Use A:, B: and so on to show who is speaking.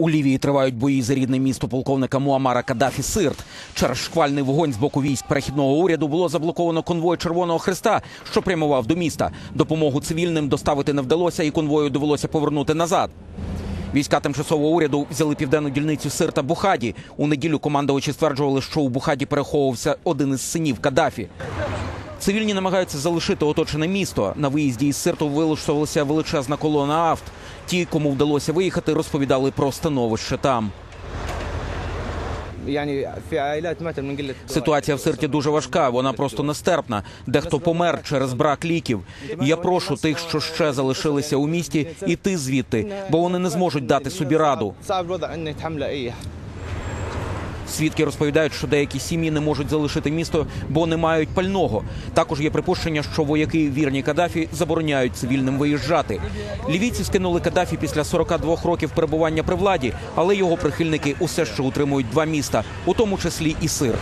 A: У Лівії тривають бої за рідне місто полковника Муамара Каддафі Сирт. Через шквальний вогонь з боку військ перехідного уряду було заблоковано конвой Червоного Христа, що прямував до міста. Допомогу цивільним доставити не вдалося, і конвою довелося повернути назад. Війська тимчасового уряду взяли південну дільницю Сирта Бухаді. У неділю командувачі стверджували, що у Бухаді переховувався один із синів Каддафі. Цивільні намагаються залишити оточене місто. На виїзді із сирту вилучилася величезна колона авт. Ті, кому вдалося виїхати, розповідали про становище там. Ситуація в сирті дуже важка. Вона просто нестерпна. Дехто помер через брак ліків. Я прошу тих, що ще залишилися у місті, іти звідти, бо вони не зможуть дати собі раду. Свідки розповідають, що деякі сім'ї не можуть залишити місто, бо не мають пального. Також є припущення, що вояки вірні Каддафі забороняють цивільним виїжджати. Лівійці скинули Каддафі після 42 років перебування при владі, але його прихильники усе ще утримують два міста, у тому числі і Сирт.